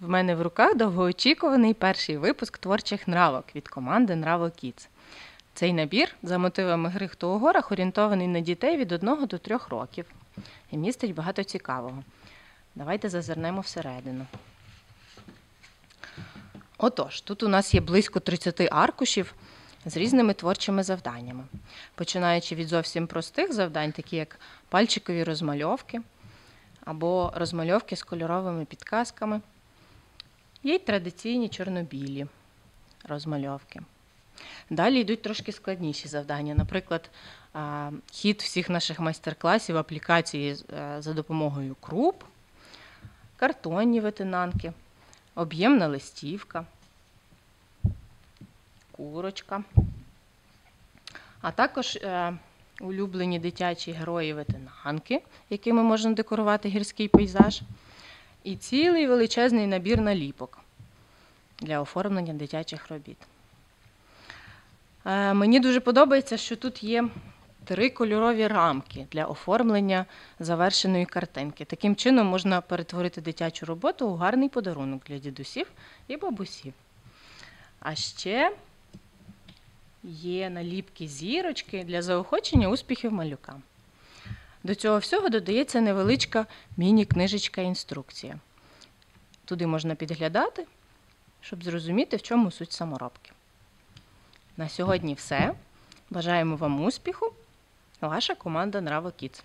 В мене в руках довгоочікуваний перший випуск творчих нравок від команди Нраво Kids. Цей набір за мотивами гри «Хто у горах орієнтований на дітей від 1 до 3 років і містить багато цікавого. Давайте зазирнемо всередину. Отож, тут у нас є близько 30 аркушів з різними творчими завданнями, починаючи від зовсім простих завдань, такі як пальчикові розмальовки або розмальовки з кольоровими підказками. Є й традиційні чорнобілі розмальовки. Далі йдуть трошки складніші завдання. Наприклад, хід всіх наших майстер-класів аплікації е, за допомогою круп, картонні витинанки, об'ємна листівка, курочка, а також е, улюблені дитячі герої витинанки, якими можна декорувати гірський пейзаж, і цілий величезний набір наліпок для оформлення дитячих робіт. Е, Мені дуже подобається, що тут є три кольорові рамки для оформлення завершеної картинки. Таким чином можна перетворити дитячу роботу у гарний подарунок для дідусів і бабусів. А ще є наліпки зірочки для заохочення успіхів малюка. До цього всього додається невеличка міні-книжечка інструкція. Туди можна підглядати, щоб зрозуміти, в чому суть саморобки. На сьогодні все. Бажаємо вам успіху. Ваша команда Нраво Kids.